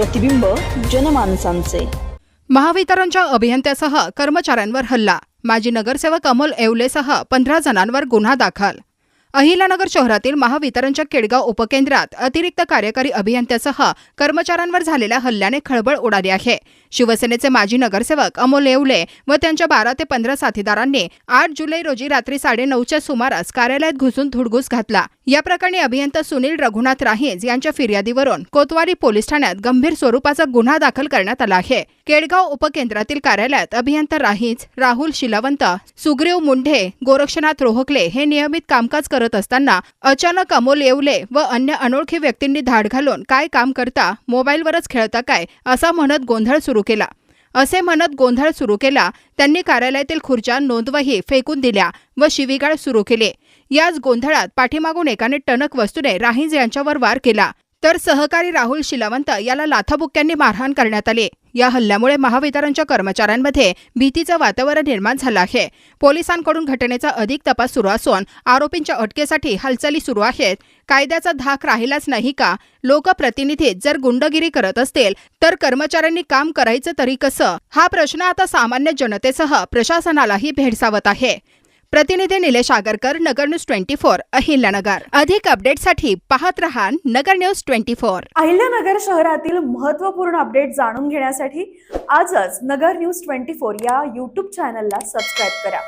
प्रतिबिंब जनमानसांचे. महावितरणच्या अभियंत्यासह कर्मचाऱ्यांवर हल्ला. माजी नगरसेवक अमोल येवलेसह पंधरा जणांवर गुन्हा दाखल. अहिलानगर शहरातील महावितरणच्या केडगाव उपकेंद्रात अतिरिक्त कार्यकारी अभियंत्यासह कर्मचाऱ्यांवर झालेल्या हल्ल्याने खळबळ उडाली आहे. शिवसेनेचे माजी नगरसेवक अमोल येवले व त्यांच्या बारा ते पंधरा साथीदारांनी आठ जुलै रोजी रात्री साडेनऊच्या सुमारास कार्यालयात घुसून धुडगूस घातला. या प्रकरणी अभियंता सुनील रघुनाथ राहीज यांच्या फिर्यादीवरून कोतवाली पोलीस ठाण्यात गंभीर स्वरूपाचा गुन्हा दाखल करण्यात आला आहे. केडगाव उपकेंद्रातील कार्यालयात अभियंता राहीज राहुल शिलावंत सुग्रीव मुंढे गोरक्षनाथ रोहकले हे नियमित कामकाज करत असताना अचानक अमोल येवले व अन्य अनोळखी व्यक्तींनी धाड घालून काय काम करता मोबाईलवरच खेळता काय असा म्हणत गोंधळ सुरू केला. असे म्हणत गोंधळ सुरू केला त्यांनी कार्यालयातील खुर्च्या नोंदवही फेकून दिल्या व शिवीगाळ सुरू केले. याच गोंधळात पाठीमागून एकाने टणक वस्तूने राहीज यांच्यावर वार केला. तर सहकारी राहुल शिलावंत याला लाथाबुक्क्यांनी मारहाण करण्यात आली. या हल्ल्यामुळे महावितरणच्या कर्मचाऱ्यांमध्ये भीतीचं वातावरण निर्माण झालं आहे. पोलिसांकडून घटनेचा अधिक तपास सुरू असून आरोपींच्या अटकेसाठी हालचाली सुरू आहेत. कायद्याचा धाक राहिलाच नाही का? लोकप्रतिनिधी जर गुंडगिरी करत असतील तर कर्मचाऱ्यांनी काम करायचं तरी कसं? हा प्रश्न आता सामान्य जनतेसह प्रशासनालाही भेडसावत आहे. प्रतिनिधी Nilesh Agarkar Nagar news twenty four Ahilyanagar. अधिक अपडेटसाठी पाहत रहा Nagar news twenty four. Ahilyanagar शहरातील महत्त्वपूर्ण अपडेट जाणून घेण्यासाठी आजच नगर न्यूज ट्वेंटी फोर या यूट्यूब चॅनलला सबस्क्राईब करा.